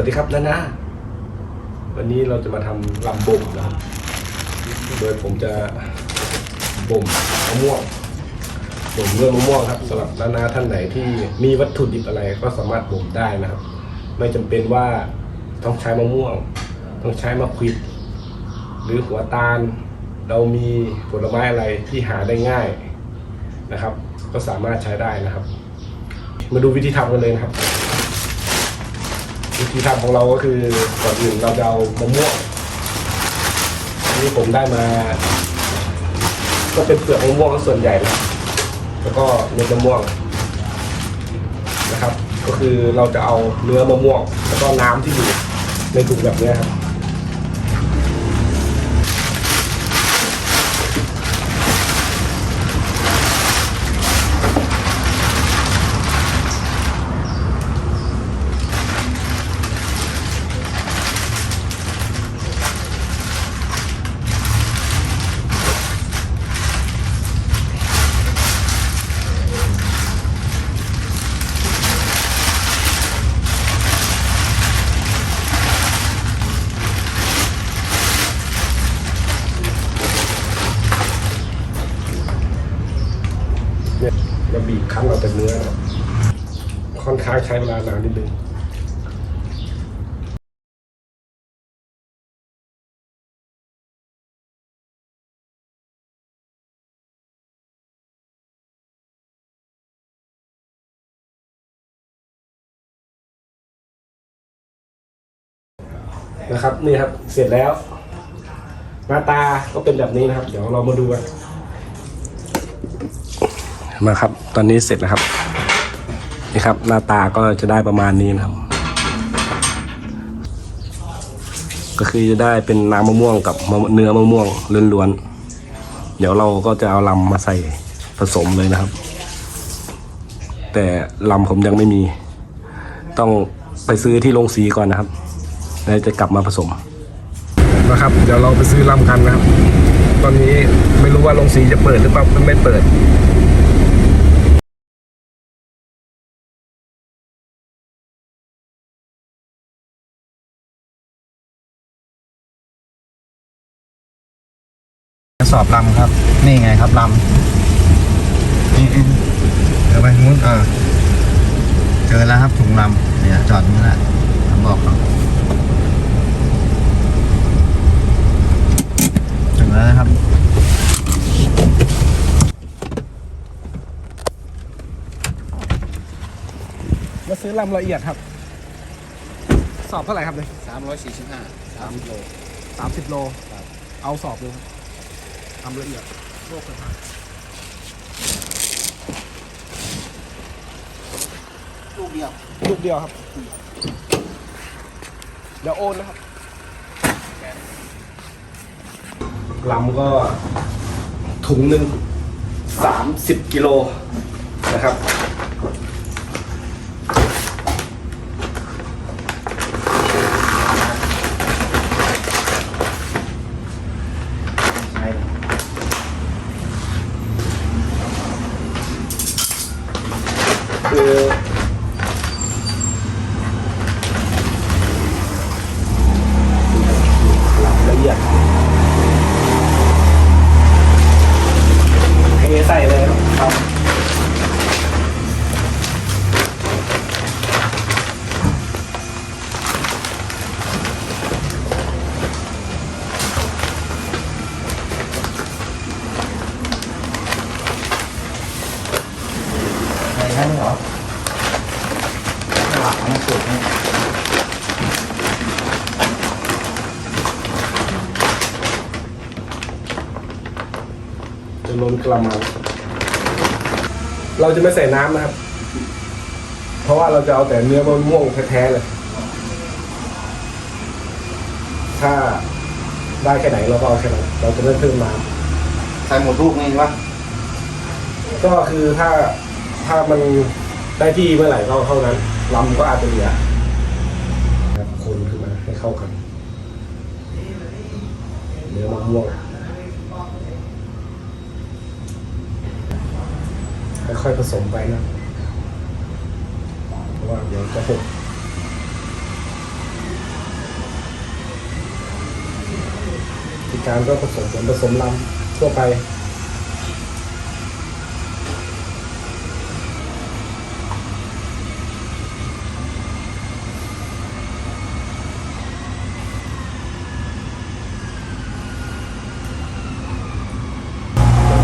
วัสดีครับนานาวันนี้เราจะมาทำลำบ่มนะครับ โดยผมจะบ่มมะม่วงบ่มเรื่องมะม่วงครับสำหรับนานาท่านไหนที่มีวัตถุดิบอะไรก็สามารถบ่มได้นะครับ ไม่จำเป็นว่าต้องใช้มะม่วง ต้องใช้มะขวิดหรือหัวตาล เรามีผลไม้อะไรที่หาได้ง่ายนะครับ ก็สามารถใช้ได้นะครับ มาดูวิธีทำกันเลยนะครับ วิธีทำของเราก็คือก่อนอื่นเราจะเอามะม่วงอันนี้ผมได้มา ก็เป็นเปลือกมะม่วงส่วนใหญ่นะแล้วก็เนื้อมะม่วงนะครับ ก็คือเราจะเอาเนื้อมะม่วง แล้วก็น้ำที่อยู่ในถุงแบบนี้ครับ ใช้เวลานานนิดนึงนะครับนี่ครับเสร็จแล้ว หน้าตาก็เป็นแบบนี้นะครับ เดี๋ยวเรามาดูกันมาครับ ตอนนี้เสร็จแล้วครับ นี่ครับ หน้าตาก็จะได้ประมาณนี้นะครับ ก็คือจะได้เป็นน้ำมะม่วงกับเนื้อมะม่วงล้วนๆเดี๋ยวเราก็จะเอาลำมาใส่ผสมเลยนะครับ แต่ลำผมยังไม่มี ต้องไปซื้อที่โรงสีก่อนนะครับแล้วจะกลับมาผสมนะครับ เดี๋ยวเราไปซื้อลำกันนะครับ ตอนนี้ไม่รู้ว่าโรงสีจะเปิดหรือเปล่าไม่เปิด สอบลำครับ นี่ไงครับลำนี่เดี๋ยวไปทางนู้นอ่าเจอแล้วครับถุงลำเนี่ยจอดนี่แหละผมบอกเขาถึงแล้วนะครับ มาซื้อลำละเอียดครับ สอบเท่าไหร่ครับเนี่ยสามร้อยสี่สิบห้าสามโลสามสิบโล เอาสอบเลยครับ ทำละเอียดโลกกระทะลูกเดียวลูกเดียวครับ เดี๋ยวโอนนะครับลำก็ถุงหนึ่งสามสิบกิโลนะครับ คือละเอียดเทใส่เลยครับ อะไรนั่นเหรอหลักมันสุดนี่ จะล้นกระมัง เราจะไม่ใส่น้ำนะครับ เพราะว่าเราจะเอาแต่เนื้อมะม่วงแท้ๆเลย ถ้าได้แค่ไหนเราก็เอาแค่นั้นเราจะไม่เพิ่มน้ใส่หมดลูกนี่วะำก็คือถ้าถ้ามันได้ที่เมื่อไหร่ก็เท่านั้นลำก็อาจจะเหลือครับคนขึ้นมาให้เข้ากันเนื้อมะม่วง ค่อยผสมไปนะเพราะว่าเดี๋ยวจะหกทีการก็ผสมผลผสมลำทั่วไป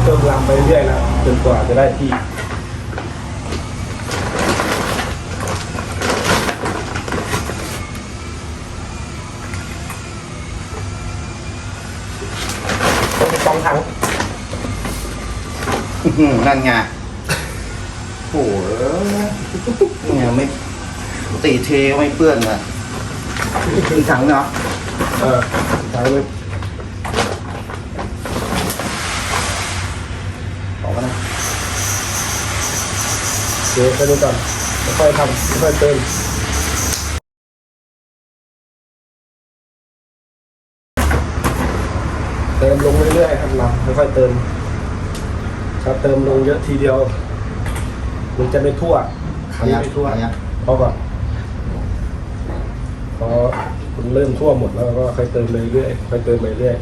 เติมลำไปเรื่อยล้ะจนกว่าจะได้ที่ อื้อหือนั่นไงโอ้โหเนี่ยไม่ตีเทก็ไม่เปื้อนอะถึงถังเนาะเออถังเลยบอกว่านะเดี๋ยวไปดูก่อนค่อยๆทำค่อยๆเติมเติมลงเรื่อยๆครับเราค่อยๆเติม ถ้าเติมลงเยอะทีเดียว มันจะไม่ทั่วขันเนี่ยไม่ทั่วเนี่ยพอก่อนพอคุณเริ่มทั่วหมดแล้วก็ค่อยเติมไปเรื่อยค่อยเติมไปเรื่อย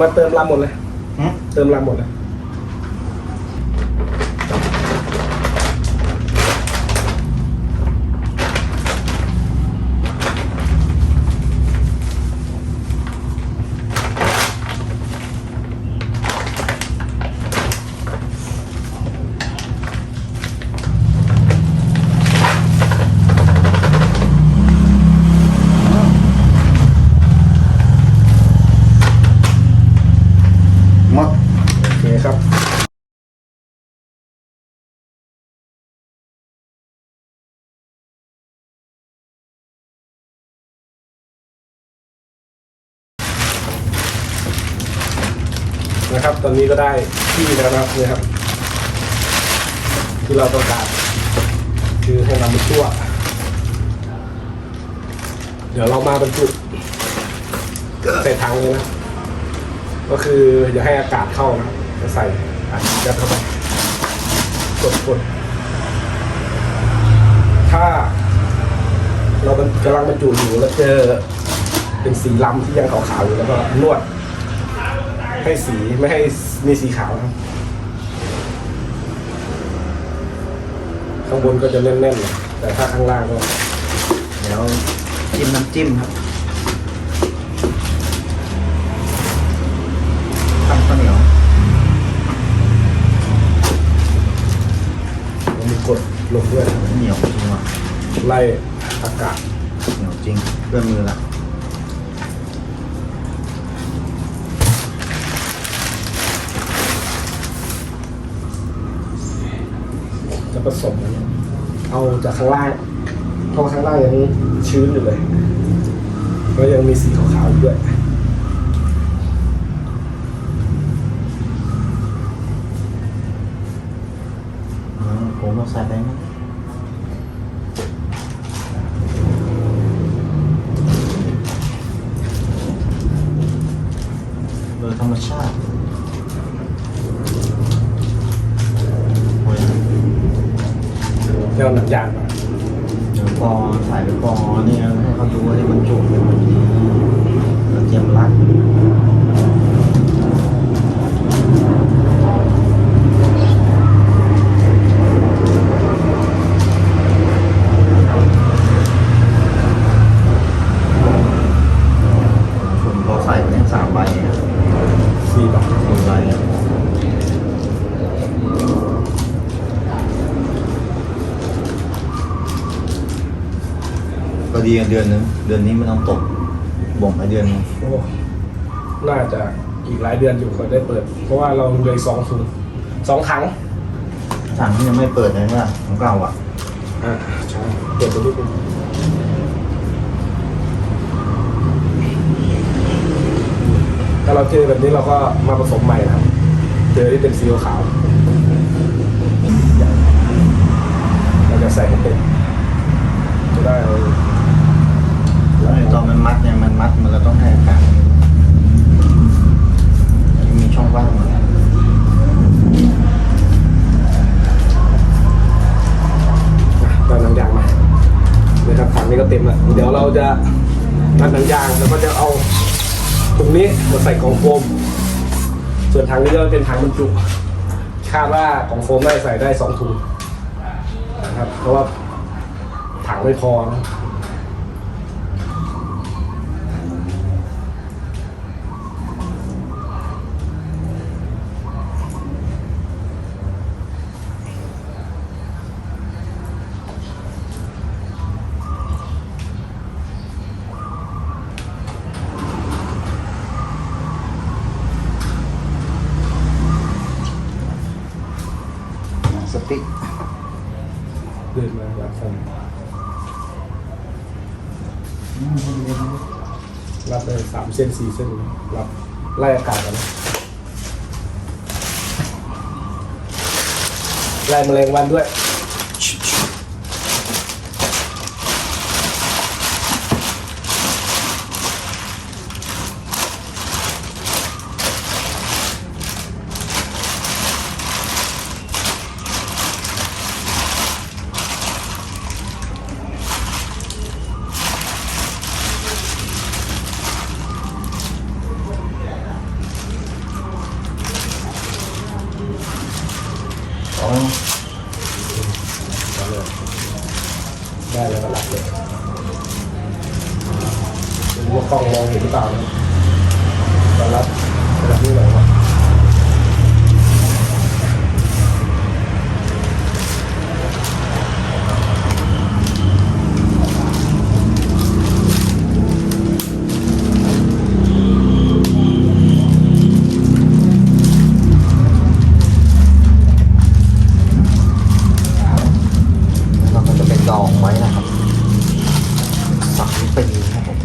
มาเติมลำหมดเลยหึเติมลำหมดเลย นะครับ ตอนนี้ก็ได้ที่แล้วนะครับเนี่ยครับ ที่เราต้องการคือให้เรามันชั่ว เดี๋ยวเรามาบรรจุใส่ถังเลยนะ ก็คืออย่าให้อากาศเข้านะจะใส่อัดยัดเข้าไปกดกดถ้า เรากำลังบรรจุอยู่แล้วเจอเป็นสีลำที่ยังขาวๆอยู่แล้วก็นวด ให้สีไม่ให้มีสีขาวนะครับ ข้างบนก็จะแน่นๆหน่อยแต่ถ้าข้างล่างก็ เดี๋ยวจิ้มน้ำจิ้มครับทำข้าวเหนียวมันมีกดลงด้วย เหนียวจริงว่ะไล่อากาศเหนียวจริงเพื่อนมือละ ผสมเอาจากข้างล่างเพราะว่าข้างล่างยังชื้นอยู่เลยก็ยังมีสีขาวๆด้วยผมเอาใส่ไปมั้งโดยธรรมชาติโอ้ย แล้วหนังยางมาเดี๋ยวพอส่ไปพอเนี่ยให้เขาดูว่าที่มันจุกเป็นแบบนี้เตรียมรักส่วนพอใส่ไปเนี่ยสามใบเนี่ย สี ดีกันเดือนนึงเดือนนี้ไม่ต้องตกบ่มไปเดือนนึงโอ้น่าจะอีกหลายเดือนอยู่กว่าได้เปิด เพราะว่าเราเลยสองถุงสองถังถังที่ยังไม่เปิดเลยว่าของเก่าอะอ่าใช่เปิดตัวนี้เป็นถ้าเราเจอแบบนี้เราก็มาผสมใหม่นะครับ เจอที่เป็นสีขาวเราจะใส่ให้เป็น งบรรจุคาดว่าของโฟมได้ใส่ได้สองถุงนะครับ เพราะว่าถังไม่พอนะ เส้นสี่เส้นรับไล่อากาศกันนะไล่แมลงวันด้วย ได้แล้วก็รับเลยดูว่ากล้องมองเห็นหรือเปล่านะก็รับรับนี่หน่อย สามปีครับผม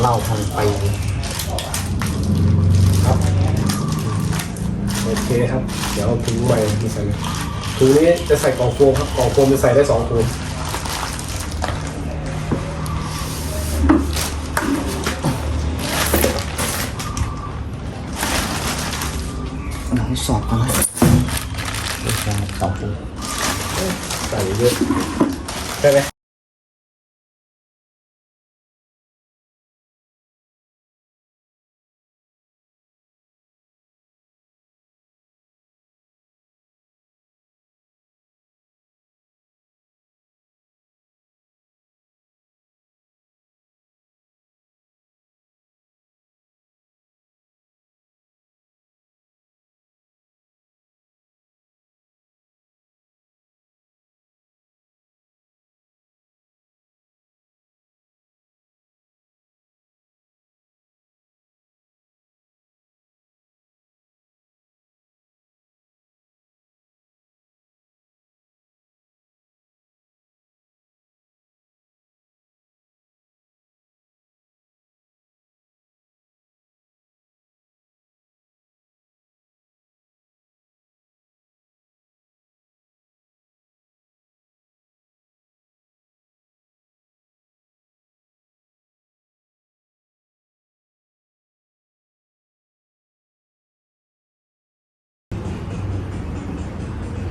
เหล้าพันปีครับโอเคครับ เดี๋ยวเอาถุงใหม่มาใส่เลยถุงนี้จะใส่กล่องโฟมครับกล่องโฟมจะใส่ได้สองถุงเราให้สอบกันนะเดี๋ยวจะสอบดูใส่เยอะใช่ไหม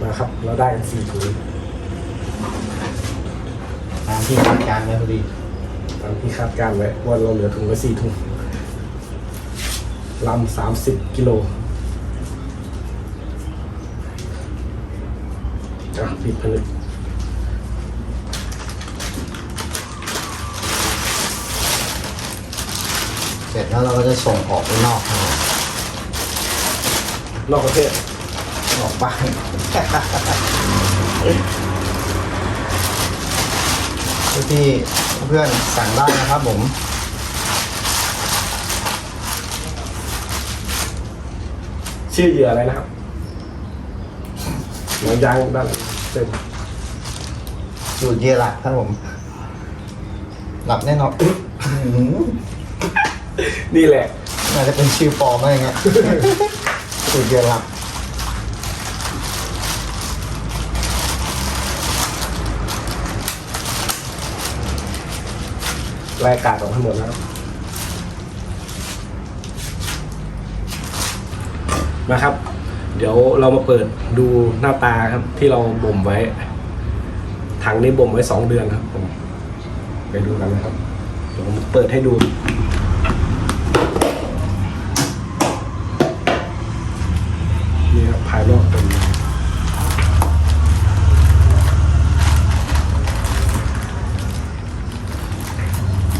มาครับ เราได้กันสี่ถุงตามที่คาดการณ์ไว้พอดีตามที่คาดการณ์ไว้ว่าเราเหลือถุงไว้สี่ถุงลำสามสิบกิโลอะปิดผนึกเสร็จแล้วเราก็จะส่งออกไปนอกทางนอกประเทศออก บ้านโอ้พี่เพื่อนสั่งได้นะครับผมชื่อเหยื่ออะไรนะครับหนังยางด้านเต็มสูตรเยหลักครับผม หลับแน่นอนอื้อหือนี่แหละน่าจะเป็นชื่อปลอมอะไรเงี้ยสูตรเยหลัก รายการออกทั้งหมดแล้วนะครับ เดี๋ยวเรามาเปิดดูหน้าตาครับ ที่เราบ่มไว้ ถังนี้บ่มไว้สองเดือนครับผมไปดูกันนะครับ เดี๋ยวผมเปิดให้ดู นี่ครับภายนอกเป็นยังไง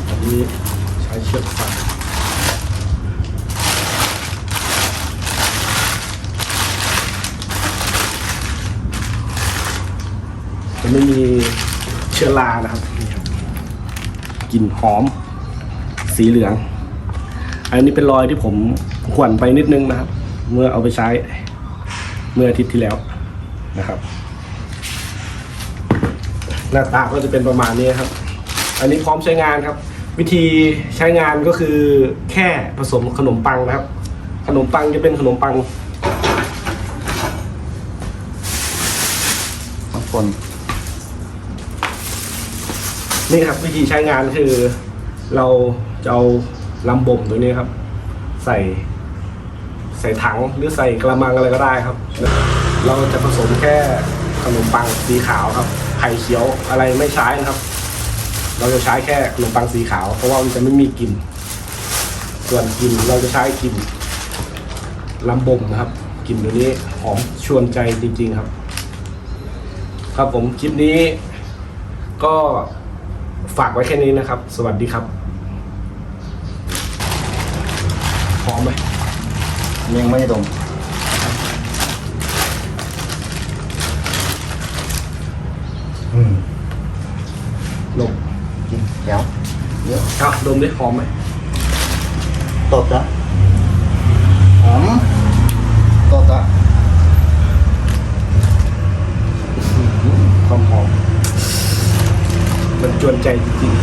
อันนี้ใช้เชือกฟางจะ ไม่มีเชื้อรานะครับกลิ่นหอม สีเหลือง อันนี้เป็นรอยที่ผมขวนไปนิดนึงนะครับ เมื่อเอาไปใช้เมื่ออาทิตย์ที่แล้วนะครับ หน้าตาก็จะเป็นประมาณนี้ครับ อันนี้พร้อมใช้งานครับ วิธีใช้งานก็คือแค่ผสมขนมปังนะครับ ขนมปังจะเป็นขนมปังบางคน นี่ครับวิธีใช้งานคือ เราจะเอาลำบ่มตัวนี้ครับ ใส่ ใส่ถังหรือใส่กระมังอะไรก็ได้ครับ เราจะผสมแค่ขนมปังสีขาวครับไข่เขียวอะไรไม่ใช้นะครับ เราจะใช้แค่ขนมปังสีขาว เพราะว่ามันจะไม่มีกลิ่นส่วนกลิ่นเราจะใช้กลิ่นลำบ่มนะครับกลิ่นตัวนี้หอมชวนใจจริง ๆครับ ครับผมคลิปนี้ก็ ฝากไว้แค่นี้นะครับ สวัสดีครับหอมไหมยังไม่ตรงอืมลมกินเดี๋ยวเดี๋ยวเอาดมดิหอมไหมตดนะหอมตดอะความหอม มันจวนใจจริง